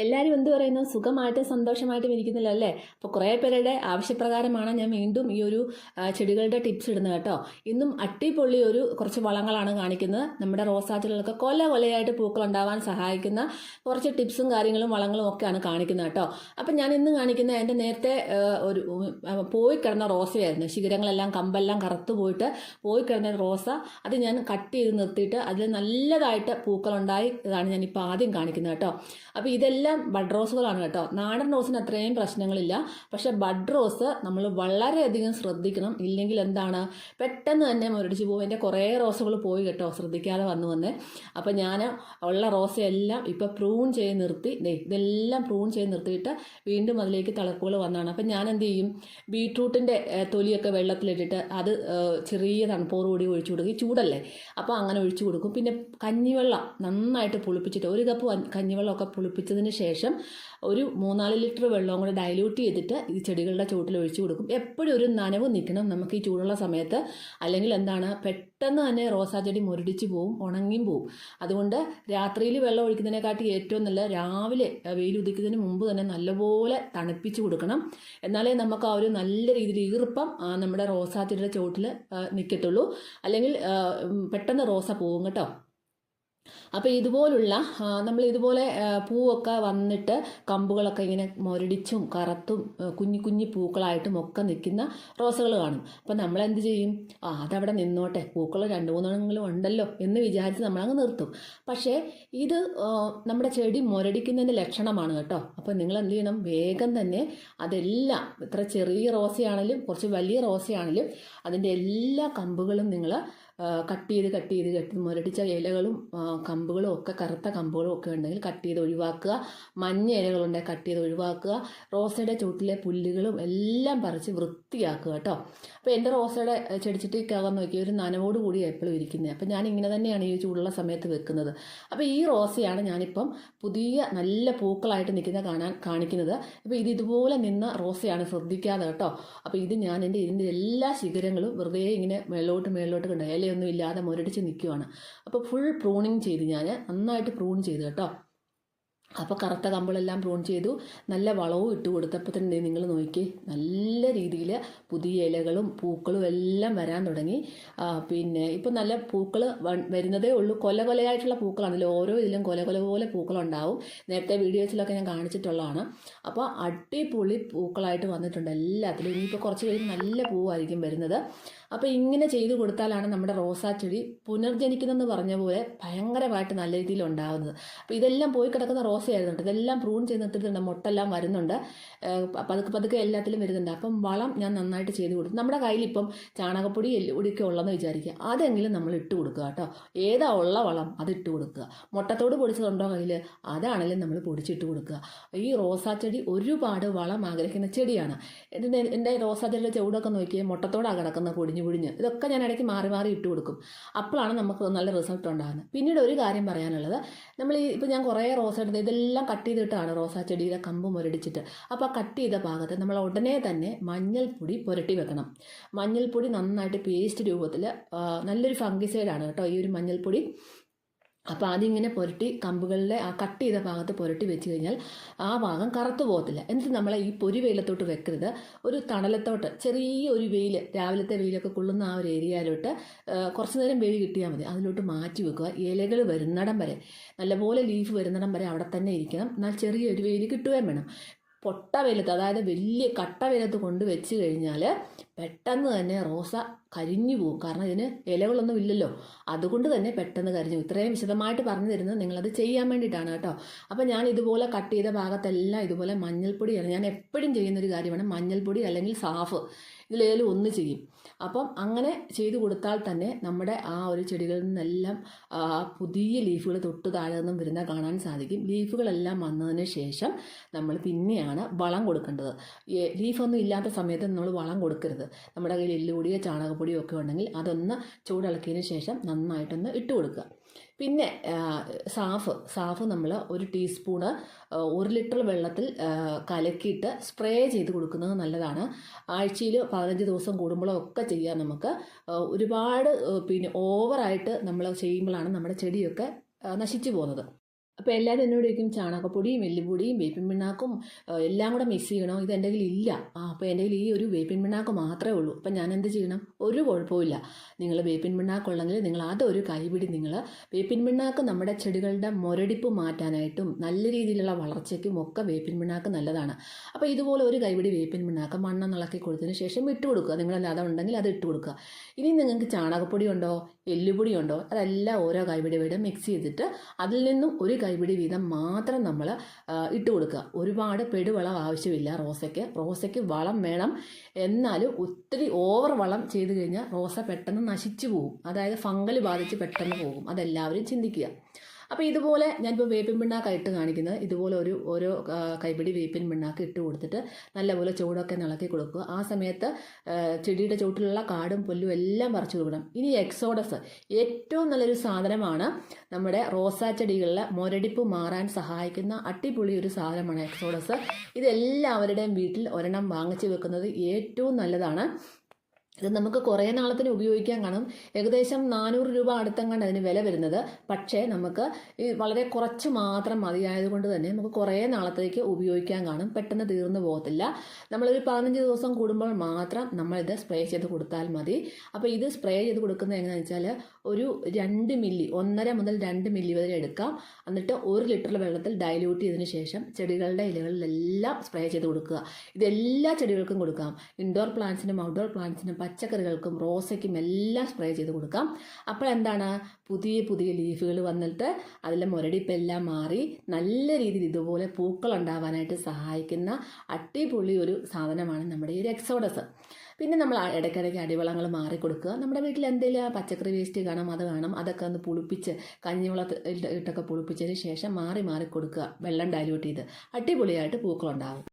എല്ലാവരും എന്ത് പറയുന്നു? സുഖമായിട്ട് സന്തോഷമായിട്ടും ഇരിക്കുന്നില്ല അല്ലേ? അപ്പോൾ കുറേ പേരുടെ ആവശ്യപ്രകാരമാണ് ഞാൻ വീണ്ടും ഈ ഒരു ചെടികളുടെ ടിപ്സ് ഇടുന്നത് കേട്ടോ. ഇന്നും അട്ടിപ്പൊള്ളി ഒരു കുറച്ച് വളങ്ങളാണ് കാണിക്കുന്നത്. നമ്മുടെ റോസാച്ചെടികൾക്ക് കൊല കൊലയായിട്ട് പൂക്കൾ ഉണ്ടാവാൻ സഹായിക്കുന്ന കുറച്ച് ടിപ്സും കാര്യങ്ങളും വളങ്ങളും ഒക്കെയാണ് കാണിക്കുന്നത് കേട്ടോ. അപ്പം ഞാൻ ഇന്ന് കാണിക്കുന്ന എന്റെ നേരത്തെ ഒരു പോയി കിടന്ന റോസയായിരുന്നു. ശിഖരങ്ങളെല്ലാം കമ്പെല്ലാം കറുത്തു പോയിട്ട് പോയി കിടന്ന റോസ. അത് ഞാൻ കട്ട് ചെയ്ത് നിർത്തിയിട്ട് അതിൽ നല്ലതായിട്ട് പൂക്കളുണ്ടായി ഇതാണ് ഞാനിപ്പോൾ ആദ്യം കാണിക്കുന്നത് കേട്ടോ. അപ്പോൾ ഇതെല്ലാം ബഡ് റോസുകളാണ് കേട്ടോ. നാടൻ റോസിന് അത്രയും പ്രശ്നങ്ങളില്ല. പക്ഷെ ബഡ് റോസ് നമ്മൾ വളരെയധികം ശ്രദ്ധിക്കണം. ഇല്ലെങ്കിൽ എന്താണ്? പെട്ടെന്ന് തന്നെ മുരടിച്ച് പോകും. എന്റെ കുറേ റോസുകൾ പോയി കേട്ടോ. ശ്രദ്ധിക്കാതെ വന്നു വന്ന്. അപ്പോൾ ഞാൻ ഉള്ള റോസയെല്ലാം ഇപ്പോൾ പ്രൂൺ ചെയ്ത് നിർത്തി. ഇതെല്ലാം പ്രൂൺ ചെയ്ത് നിർത്തിയിട്ട് വീണ്ടും അതിലേക്ക് തളർപ്പുകൾ വന്നതാണ്. അപ്പം ഞാൻ എന്ത് ചെയ്യും? ബീട്രൂട്ടിന്റെ തൊലിയൊക്കെ വെള്ളത്തിലിട്ടിട്ട് അത് ചെറിയ തണുപ്പോട് കൂടി ഒഴിച്ചു കൊടുക്കും. ചൂടല്ലേ? അപ്പോൾ അങ്ങനെ ഒഴിച്ചു കൊടുക്കും. പിന്നെ കഞ്ഞിവെള്ളം നന്നായിട്ട് പുളിപ്പിച്ചിട്ട് ഒരു കപ്പ് കഞ്ഞിവെള്ളമൊക്കെ പുളിപ്പിച്ചതിന് ശേഷം ഒരു മൂന്നാൽ ലിറ്റർ വെള്ളവും കൂടെ ഡൈല്യൂട്ട് ചെയ്തിട്ട് ഈ ചെടികളുടെ ചുവട്ടിൽ ഒഴിച്ചു കൊടുക്കും. എപ്പോഴും ഒരു നനവ് നിൽക്കണം. നമുക്ക് ഈ ചൂടുള്ള സമയത്ത് അല്ലെങ്കിൽ എന്താണ് പെട്ടെന്ന് തന്നെ റോസാ ചെടി മുരടിച്ച് പോവും ഉണങ്ങിയും പോവും. അതുകൊണ്ട് രാത്രിയിൽ വെള്ളം ഒഴിക്കുന്നതിനെക്കാട്ടി ഏറ്റവും നല്ല രാവിലെ വെയിലുദിക്കുന്നതിന് മുമ്പ് തന്നെ നല്ലപോലെ തണുപ്പിച്ച് കൊടുക്കണം. എന്നാലേ നമുക്ക് ആ ഒരു നല്ല രീതിയിൽ ഈർപ്പം നമ്മുടെ റോസാ ചെടിയുടെ ചുവട്ടിൽ നിൽക്കത്തുള്ളൂ അല്ലെങ്കിൽ പെട്ടെന്ന് റോസ പോവും കേട്ടോ. അപ്പോൾ ഇതുപോലുള്ള നമ്മൾ ഇതുപോലെ പൂവൊക്കെ വന്നിട്ട് കമ്പുകളൊക്കെ ഇങ്ങനെ മുരടിച്ചും കറുത്തും കുഞ്ഞു കുഞ്ഞു പൂക്കളായിട്ടും ഒക്കെ നിൽക്കുന്ന റോസകൾ കാണും. അപ്പോൾ നമ്മൾ എന്ത് ചെയ്യും? ആ അതവിടെ നിന്നോട്ടെ പൂക്കൾ രണ്ട് മൂന്നെണ്ണെങ്കിലും ഉണ്ടല്ലോ എന്ന് വിചാരിച്ച് നമ്മളങ്ങ് നിർത്തും. പക്ഷേ ഇത് നമ്മുടെ ചെടി മുരടിക്കുന്നതിന്റെ ലക്ഷണമാണ് കേട്ടോ. അപ്പോൾ നിങ്ങൾ എന്ത് ചെയ്യണം? വേഗം തന്നെ അതെല്ലാം ഇത്ര ചെറിയ റോസയാണെങ്കിലും കുറച്ച് വലിയ റോസയാണെങ്കിലും അതിന്റെ എല്ലാ കമ്പുകളും നിങ്ങൾ കട്ട് ചെയ്ത് കട്ട് ചെയ്ത് കട്ട് മുരടിച്ച ഇലകളും കമ്പുകളും ഒക്കെ കറുത്ത കമ്പുകളും ഒക്കെ ഉണ്ടെങ്കിൽ കട്ട് ചെയ്ത് ഒഴിവാക്കുക. മഞ്ഞ ഇലകളുണ്ടെങ്കിൽ കട്ട് ചെയ്ത് ഒഴിവാക്കുക. റോസയുടെ ചുവട്ടിലെ പുല്ലുകളും എല്ലാം പറിച്ച് വൃത്തിയാക്കുക കേട്ടോ. അപ്പോൾ എന്റെ റോസയുടെ ചെടിച്ചിട്ടേക്കാകാൻ ചെടിച്ചട്ടിക്കകം നോക്കി ഒരു നനവോട് കൂടി എപ്പോഴും ഇരിക്കുന്നത് അപ്പോൾ ഞാൻ ഇങ്ങനെ തന്നെയാണ് ഈ ചൂടുള്ള സമയത്ത് വെക്കുന്നത്. അപ്പോൾ ഈ റോസയാണ് ഞാനിപ്പം പുതിയ നല്ല പൂക്കളായിട്ട് നിൽക്കുന്ന കാണാൻ കാണിക്കുന്നത്. അപ്പോൾ ഇത് ഇതുപോലെ നിന്ന റോസയാണ് ശ്രദ്ധിക്കാതെ കേട്ടോ. അപ്പോൾ ഇത് ഞാൻ എന്റെ ഇതിന്റെ എല്ലാ ശിഖരങ്ങളും വെറുതെ ഇങ്ങനെ മേളോട്ട് മേളോട്ട് കണ്ട. ഇലയൊന്നും ഇല്ലാതെ മുരടിച്ച് നിൽക്കുവാണ് അപ്പോൾ ഫുൾ പ്രൂണിങ് ചെയ്ത് ഞാൻ നന്നായിട്ട് പ്രൂൺ ചെയ്ത് കേട്ടോ. അപ്പോൾ കറുത്ത കമ്പിളെല്ലാം പ്രൂൺ ചെയ്തു. നല്ല വളവും ഇട്ട് കൊടുത്തപ്പോൾ തന്നെ നിങ്ങൾ നോക്കി നല്ല രീതിയിൽ പുതിയ ഇലകളും പൂക്കളും എല്ലാം വരാൻ തുടങ്ങി. പിന്നെ ഇപ്പം നല്ല പൂക്കൾ വരുന്നതേ ഉള്ളൂ. കൊല കൊലയായിട്ടുള്ള പൂക്കളാണല്ലോ ഓരോ ഇതിലും കൊല കൊല പോലെ പൂക്കളുണ്ടാവും. നേരത്തെ വീഡിയോസിലൊക്കെ ഞാൻ കാണിച്ചിട്ടുള്ളതാണ്. അപ്പോൾ അടിപൊളി പൂക്കളായിട്ട് വന്നിട്ടുണ്ട് എല്ലാത്തിലും. ഇനിയിപ്പോൾ കുറച്ച് കഴിഞ്ഞ് നല്ല പൂവായിരിക്കും വരുന്നത്. അപ്പോൾ ഇങ്ങനെ ചെയ്തു കൊടുത്താലാണ് നമ്മുടെ റോസാ ചെടി പുനർജനിക്കുന്നതെന്ന് പറഞ്ഞ പോലെ ഭയങ്കരമായിട്ട് നല്ല രീതിയിൽ ഉണ്ടാകുന്നത് അപ്പോൾ ഇതെല്ലാം പോയി കിടക്കുന്ന റോസയായിരുന്നു ചെയ്യുന്നുണ്ട്. ഇതെല്ലാം പ്രൂൺ ചെയ്ത് നിർത്തിയിട്ടുണ്ട് മുട്ടെല്ലാം വരുന്നുണ്ട്. പതുക്കെ പതുക്കെ എല്ലാത്തിലും വരുന്നുണ്ട്. അപ്പം വളം ഞാൻ നന്നായിട്ട് ചെയ്ത് കൊടുക്കും. നമ്മുടെ കയ്യിൽ ഇപ്പം ചാണകപ്പൊടി എല്ലുപൊടിയൊക്കെ ഉള്ളതെന്ന് വിചാരിക്കുക. അതെങ്കിലും നമ്മൾ ഇട്ട് കൊടുക്കുക കേട്ടോ. ഏതാ ഉള്ള വളം അത് ഇട്ട് കൊടുക്കുക. മുട്ടത്തോട് പൊടിച്ചതുണ്ടോ കയ്യിൽ അതാണെങ്കിലും നമ്മൾ പൊടിച്ചിട്ട് കൊടുക്കുക. ഈ റോസാ ചെടി ഒരുപാട് വളം ആഗ്രഹിക്കുന്ന ചെടിയാണ്. എന്റെ എന്റെ റോസാ ചെടിയുടെ ചുവടൊക്കെ നോക്കിയാൽ മുട്ടത്തോടാണ് കിടക്കുന്ന പൊടിഞ്ഞു പൊടിഞ്ഞ്. ഇതൊക്കെ ഞാൻ ഇടയ്ക്ക് മാറി മാറി ഇട്ട് കൊടുക്കും. അപ്പോഴാണ് നമുക്ക് നല്ല റിസൾട്ട് ഉണ്ടാകുന്നത്. പിന്നീട് ഒരു കാര്യം പറയാനുള്ളത്. നമ്മൾ ഈ ഇപ്പോൾ ഞാൻ കുറേ റോസ് എടുത്ത് ഇതെല്ലാം കട്ട് ചെയ്തിട്ടാണ് റോസാ ചെടിയുടെ കമ്പ് മുരടിച്ചിട്ട്. അപ്പോൾ ആ കട്ട് ചെയ്ത ഭാഗത്ത് നമ്മൾ ഉടനെ തന്നെ മഞ്ഞൾപ്പൊടി പുരട്ടി വെക്കണം. മഞ്ഞൾപ്പൊടി നന്നായിട്ട് പേസ്റ്റ് രൂപത്തിൽ നല്ലൊരു ഫംഗിസൈഡാണ് കേട്ടോ ഈ ഒരു മഞ്ഞൾപ്പൊടി. അപ്പോൾ അതിങ്ങനെ പുരട്ടി കമ്പുകളിലെ ആ കട്ട് ചെയ്ത ഭാഗത്ത് പുരട്ടി വെച്ച് കഴിഞ്ഞാൽ ആ ഭാഗം കറുത്തു പോകത്തില്ല. എന്നിട്ട് നമ്മളെ ഈ പൊരി വെയിലത്തോട്ട് വെക്കരുത്. ഒരു തണലത്തോട്ട് ചെറിയ ഒരു വെയിൽ രാവിലത്തെ വെയിലൊക്കെ കൊള്ളുന്ന ആ ഒരു ഏരിയയിലോട്ട് കുറച്ച് നേരം വെയിൽ കിട്ടിയാൽ മതി. അതിലോട്ട് മാറ്റി വെക്കുക. ഇലകൾ വരുന്നിടം വരെ നല്ലപോലെ ലീഫ് വരുന്നിടം വരെ അവിടെ തന്നെ ഇരിക്കണം. എന്നാൽ ചെറിയൊരു വെയിൽ കിട്ടുകയും വേണം. പൊട്ട വെയിലത്ത് അതായത് വലിയ കട്ട വെയിലത്ത് കൊണ്ട് വെച്ച് കഴിഞ്ഞാൽ പെട്ടെന്ന് തന്നെ റോസ കരിഞ്ഞു പോകും. കാരണം ഇതിന് ഇലകളൊന്നും ഇല്ലല്ലോ. അതുകൊണ്ട് തന്നെ പെട്ടെന്ന് കരിഞ്ഞു. ഇത്രയും വിശദമായിട്ട് പറഞ്ഞു തരുന്നത് നിങ്ങളത് ചെയ്യാൻ വേണ്ടിയിട്ടാണ് കേട്ടോ. അപ്പോൾ ഞാൻ ഇതുപോലെ കട്ട് ചെയ്ത ഭാഗത്തെല്ലാം ഇതുപോലെ മഞ്ഞൾപ്പൊടിയാണ്. ഞാൻ എപ്പോഴും ചെയ്യുന്നൊരു കാര്യമാണ് മഞ്ഞൾപ്പൊടി അല്ലെങ്കിൽ സാഫ്. ഇതിലേലും ഒന്ന് ചെയ്യും. അപ്പം അങ്ങനെ ചെയ്തു കൊടുത്താൽ തന്നെ നമ്മുടെ ആ ഒരു ചെടികളിൽ നിന്നെല്ലാം പുതിയ ലീഫുകൾ തൊട്ട് താഴെ നിന്നും വരുന്ന കാണാൻ സാധിക്കും. ലീഫുകളെല്ലാം വന്നതിന് ശേഷം നമ്മൾ പിന്നെയാണ് വളം കൊടുക്കേണ്ടത്. ലീഫൊന്നും ഇല്ലാത്ത സമയത്ത് നമ്മൾ വളം കൊടുക്കരുത്. നമ്മുടെ കയ്യിൽ എല്ലുപൊടിയോ ചാണകപ്പൊടിയോ ഒക്കെ ഉണ്ടെങ്കിൽ അതൊന്ന് ചൂടിളക്കിയതിന് ശേഷം നന്നായിട്ടൊന്ന് ഇട്ട് കൊടുക്കുക. പിന്നെ സാഫ്. സാഫ് നമ്മൾ ഒരു ടീസ്പൂണ് ഒരു ലിറ്റർ വെള്ളത്തിൽ കലക്കിയിട്ട് സ്പ്രേ ചെയ്ത് കൊടുക്കുന്നത് നല്ലതാണ്. ആഴ്ചയിൽ പതിനഞ്ച് ദിവസം കൂടുമ്പോഴോ ഒക്കെ ചെയ്യാം നമുക്ക്. ഒരുപാട് പിന്നെ ഓവറായിട്ട് നമ്മൾ ചെയ്യുമ്പോഴാണ് നമ്മുടെ ചെടിയൊക്കെ നശിച്ചു പോകുന്നത്. അപ്പോൾ എല്ലാവരും എന്നോട് ചോദിക്കും ചാണകപ്പൊടിയും എല്ലുപൊടിയും വേപ്പിൻ പിണ്ണാക്കും എല്ലാം കൂടെ മിക്സ് ചെയ്യണോ? ഇത് എന്റെ കയ്യിൽ ഇല്ല. ആ അപ്പോൾ എന്റെ കയ്യിൽ ഈ ഒരു വേപ്പിൻ പിണ്ണാക്ക് മാത്രമേ ഉള്ളൂ. അപ്പം ഞാൻ എന്ത് ചെയ്യണം? ഒരു കുഴപ്പമില്ല നിങ്ങൾ വേപ്പിൻ പിണ്ണാക്കുള്ളെങ്കിൽ നിങ്ങൾ അതൊരു കൈപിടി നിങ്ങൾ വേപ്പിൻ പിണ്ണാക്ക് നമ്മുടെ ചെടികളുടെ മുരടിപ്പ് മാറ്റാനായിട്ടും നല്ല രീതിയിലുള്ള വളർച്ചയ്ക്കും ഒക്കെ വേപ്പിൻ പിണ്ണാക്ക് നല്ലതാണ്. അപ്പോൾ ഇതുപോലെ ഒരു കൈപിടി വേപ്പിൻ പിണ്ണാക്ക് മണ്ണെന്നിളക്കി കൊടുത്തതിന് ശേഷം ഇട്ട് കൊടുക്കുക. നിങ്ങളല്ലാതെ ഉണ്ടെങ്കിൽ അത് ഇട്ട് കൊടുക്കുക. ഇനി നിങ്ങൾക്ക് ചാണകപ്പൊടി ഉണ്ടോ? എല്ലുപൊടി ഉണ്ടോ അതെല്ലാം ഓരോ കൈപിടി വീതം മിക്സ് ചെയ്തിട്ട് അതിൽ നിന്നും ഒരു കൈപിടി വീതം മാത്രം നമ്മൾ ഇട്ട് കൊടുക്കുക. ഒരുപാട് പെടുവളം ആവശ്യമില്ല റോസയ്ക്ക്. റോസയ്ക്ക് വളം വേണം. എന്നാലും ഒത്തിരി ഓവർ വളം ചെയ്ത് കഴിഞ്ഞാൽ റോസ പെട്ടെന്ന് നശിച്ചു പോകും. അതായത് ഫംഗൽ ബാധിച്ച് പെട്ടെന്ന് പോകും. അതെല്ലാവരും ചിന്തിക്കുക. അപ്പോൾ ഇതുപോലെ ഞാനിപ്പോൾ വേപ്പിൻ പിണ്ണാക്കാണ് ഇട്ട് കാണിക്കുന്നത്. ഇതുപോലെ ഒരു ഓരോ കൈപിടി വേപ്പിൻ പിണ്ണാക്ക് ഇട്ട് കൊടുത്തിട്ട് നല്ലപോലെ ചൂടൊക്കെ നിളക്കി കൊടുക്കുക. ആ സമയത്ത് ചെടിയുടെ ചുവട്ടിലുള്ള കാടും പുല്ലും എല്ലാം പറിച്ചു കൊടുക്കണം. ഇനി എക്സോഡസ്. ഏറ്റവും നല്ലൊരു സാധനമാണ് നമ്മുടെ റോസാ ചെടികളിലെ മുരടിപ്പ് മാറാൻ സഹായിക്കുന്ന അട്ടിപൊളി ഒരു സാധനമാണ് എക്സോഡസ്. ഇതെല്ലാവരുടെയും വീട്ടിൽ ഒരെണ്ണം വാങ്ങിച്ചു വെക്കുന്നത് ഏറ്റവും നല്ലതാണ്. ഇത് നമുക്ക് കുറേ നാളത്തിന് ഉപയോഗിക്കാൻ കാണും. ഏകദേശം നാനൂറ് രൂപ അടുത്തെങ്ങാണ്ട് അതിന് വില വരുന്നത്. പക്ഷേ നമുക്ക് വളരെ കുറച്ച് മാത്രം മതിയായതുകൊണ്ട് തന്നെ നമുക്ക് കുറേ നാളത്തേക്ക് ഉപയോഗിക്കാൻ കാണും. പെട്ടെന്ന് തീർന്നു പോകത്തില്ല. നമ്മളൊരു പതിനഞ്ച് ദിവസം കൂടുമ്പോൾ മാത്രം നമ്മളിത് സ്പ്രേ ചെയ്ത് കൊടുത്താൽ മതി. അപ്പോൾ ഇത് സ്പ്രേ ചെയ്ത് കൊടുക്കുന്നത് എങ്ങനെയാണെന്ന് വെച്ചാൽ ഒരു രണ്ട് മില്ലി ഒന്നര മുതൽ രണ്ട് മില്ലി വരെ എടുക്കാം. എന്നിട്ട് ഒരു ലിറ്റർ വെള്ളത്തിൽ ഡൈല്യൂട്ട് ചെയ്തതിന് ശേഷം ചെടികളുടെ ഇലകളിലെല്ലാം സ്പ്രേ ചെയ്ത് കൊടുക്കുക. ഇതെല്ലാ ചെടികൾക്കും കൊടുക്കാം. ഇൻഡോർ പ്ലാന്റ്സിനും ഔട്ട്ഡോർ പ്ലാന്റ്സിനും പച്ചക്കറികൾക്കും റോസയ്ക്കും എല്ലാം സ്പ്രേ ചെയ്ത് കൊടുക്കാം. അപ്പോൾ എന്താണ് പുതിയ പുതിയ ലീഫുകൾ വന്നിട്ട് അതിലെ മുരടിപ്പെല്ലാം മാറി നല്ല രീതിയിൽ ഇതുപോലെ പൂക്കൾ ഉണ്ടാവാനായിട്ട് സഹായിക്കുന്ന അട്ടിപൊളി ഒരു സാധനമാണ് നമ്മുടെ ഈ രക്സോഡസ് പിന്നെ നമ്മൾ ഇടയ്ക്കിടയ്ക്ക് അടിവളങ്ങൾ മാറി കൊടുക്കുക നമ്മുടെ വീട്ടിൽ എന്തെങ്കിലും പച്ചക്കറി വേസ്റ്റ് കാണാം അത് കാണാം അതൊക്കെ ഒന്ന് പുളിപ്പിച്ച് കഞ്ഞിവള ഇട്ടൊക്കെ പുളിപ്പിച്ചതിന് ശേഷം മാറി മാറി കൊടുക്കുക വെള്ളം ഡൈല്യൂട്ട് ചെയ്ത് അടിപൊളിയായിട്ട് പൂക്കളുണ്ടാവും.